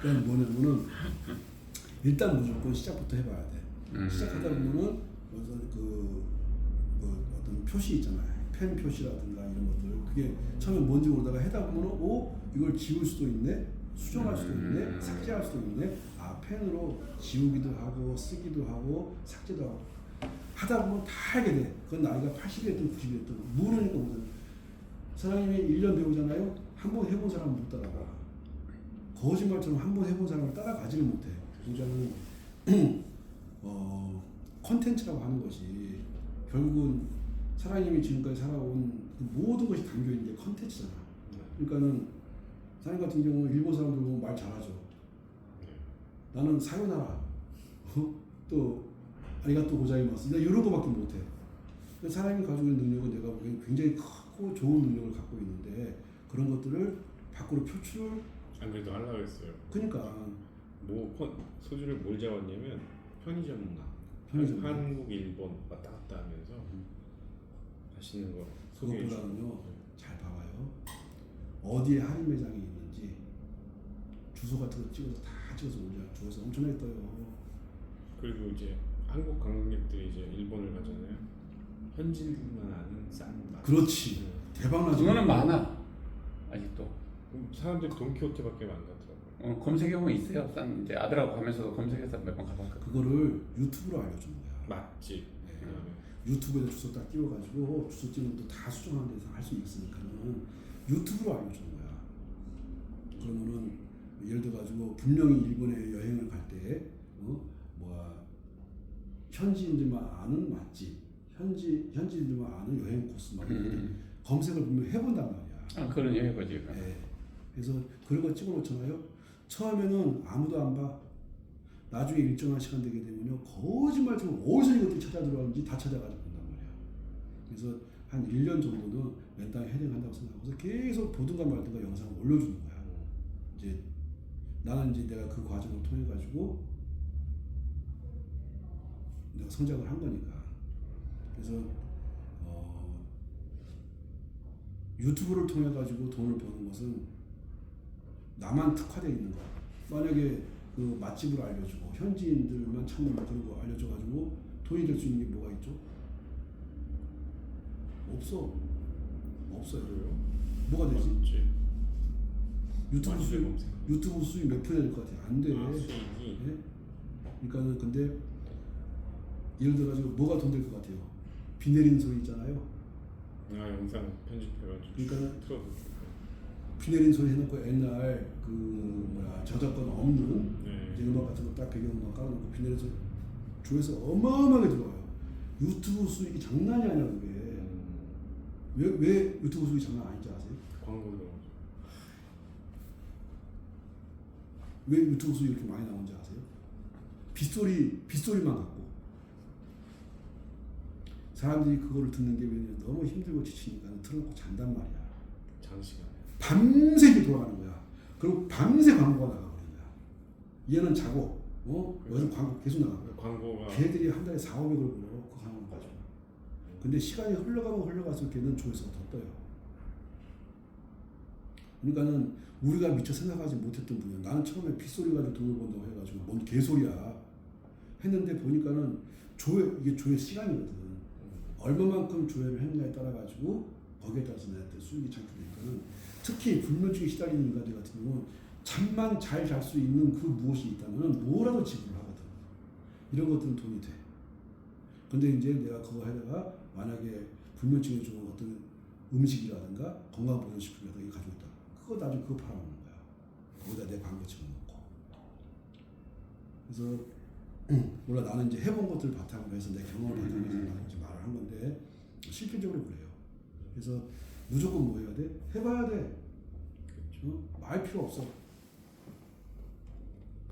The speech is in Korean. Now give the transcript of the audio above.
그건 뭐냐면은 일단 무조건 시작부터 해봐야 돼. 음. 시작하다 보면은 어떤 그, 그 어떤 표시 있잖아요. 펜 표시라든가 이런 것들 그게 처음에 뭔지 모르다가 하다 보면은 오 이걸 지울 수도 있네, 수정할 수도 있네, 음. 삭제할 수도 있네. 아 펜으로 지우기도 하고 쓰기도 하고 삭제도 하고 하다 보면 다 하게 돼. 그건 나이가 80이었든 90이었든 모르니까 못해. 사장님이 1년 배우잖아요. 한 번 해본 사람은 못 따라가. 거짓말처럼 한 번 해본 사람을 따라가지를 못해. 굉장히 어 컨텐츠라고 하는 것이 결국은 사장님이 지금까지 살아온 그 모든 것이 담겨 있는 게 컨텐츠잖아. 그러니까는 사장님 같은 경우는 일본 사람들 보면 말 잘하죠. 나는 사요나라 어? 또 아리가또 고자이마스 나 이런 거밖에 못해. 사람이 가지고 있는 능력은 내가 보기엔 굉장히 크고 좋은 능력을 갖고 있는데 그런 것들을 밖으로 표출을 안 그래도 하려고 했어요. 그러니까 뭐 펀- 소주를 뭘 잡았냐면 편의점나 편의점. 한국 일본 왔다 갔다 하면서 맛있는 거 소개해 주고 그것보다는요 잘 봐봐요 어디에 할인 매장이 있는지 주소 같은 거 찍어서 다 찍어서 올려 주어서 엄청나게 떠요 그리고 이제 한국 관광객들이 이제 일본을 가잖아요. 현지인들만 아는 싼 맛. 그렇지 네. 대박 나지 그거는 많아 아직도 사람들이 돈키호테밖에 안 가더라고요. 어, 검색해보면 있어요 싼 이제 아들하고 가면서도 검색해서 몇 번 가봤거든 그거를 유튜브로 알려주는 거야 맛집. 네. 그다음에 유튜브에 주소 딱 띄워가지고 주소 찍는 것도 다 수정하는 데서 할 수 있으니까는 유튜브로 알려주는 거야. 그러면은 예를 들어 가지고 분명히 일본에 여행을 갈 때 어? 뭐야 현지인들만 아는 맛집, 현지 현지인들만 아는 여행 코스 막 이렇게 음. 검색을 분명 해본단 말이야. 아 그런 여행거지 네. 그래서 그런 거 찍어 놓잖아요. 처음에는 아무도 안 봐. 나중에 일정한 시간 되게 되면요 거짓말처럼 어디서 이것들이 찾아 들어왔는지 다 찾아가지고 본단 말이야. 그래서 한 1년 정도는 맨땅에 헤딩한다고 생각하고서 계속 보든가 말든가 영상을 올려주는 거야. 이제 나는 이제 내가 그 과정을 통해 가지고 내가 성장을 한 거니까. 그래서 어, 유튜브를 통해 가지고 돈을 버는 것은 나만 특화되어 있는 거야. 만약에 그 맛집을 알려주고 현지인들만 찾는 그런 거 알려줘가지고 돈이 될 수 있는 게 뭐가 있죠? 없어. 없어요. 그래요? 뭐가 되지? 맛집. 유튜브 수익 검색. 유튜브 수익 몇 프로 될것 같아? 안 돼. 아, 수익이 예? 그러니까는 근데 예를 들어 가지고 뭐가 돈 될 것 같아요? 비 내리는 소리 있잖아요. 아 영상 편집해가지고 그러니까는 틀어놓고. 비 내리는 소리 해놓고 옛날 그 뭐야 저작권 없는 네. 이제 음악 같은 거 딱 배경음악 깔아놓고 비 내리는 소리 조회수 어마어마하게 들어와요. 유튜브 수익이 장난이 아니야 그게. 음, 왜, 왜 유튜브 수익이 장난 아닌지 아세요? 광고 들어가죠. 왜 유튜브 수익이 이렇게 많이 나오는지 아세요? 빗소리, 빗소리만 갖고. 사람들이 그거를 듣는 게 왜냐면 너무 힘들고 지치니까 틀어놓고 잔단 말이야. 장시간에. 밤새 돌아가는 거야. 그리고 밤새 광고가 나가버린 거야. 얘는 자고, 어? 여기서 광고 계속 나가. 광고가 걔들이 한 달에 4, 500을 벌어. 그 광고 가지고. 근데 시간이 흘러가면 흘러갈수록 걔는 조회수가 더 떠요. 그러니까는 우리가 미처 생각하지 못했던 분야. 나는 처음에 빗소리 가지고 돈을 번다고 해가지고 뭔 개소리야. 했는데 보니까는 조회 이게 조회 시간이거든. 음, 얼마만큼 조회를 했느냐에 따라 가지고 거기에 따라서 내한테 수익이 창출되니까는 특히 불면증에 시달리는 인간들 같은 경우는 잠만 잘 잘 수 있는 그 무엇이 있다면 뭐라도 지불을 하거든. 이런 것들은 돈이 돼. 근데 이제 내가 그거 하다가 만약에 불면증에 좋은 어떤 음식이라든가 건강 보존식품이라든가 이거 가지고 있다. 그거 나중에 그거 팔아먹는 거야. 거기다 내 광고 집어넣고. 그래서 몰라 나는 이제 해본 것들 바탕으로 해서 내 경험을 바탕으로 해서 나는 이제 말을 한 건데 실질적으로 그래요. 그래서 무조건 뭐 해야 돼? 해봐야 돼. 그렇죠. 어? 말 필요 없어.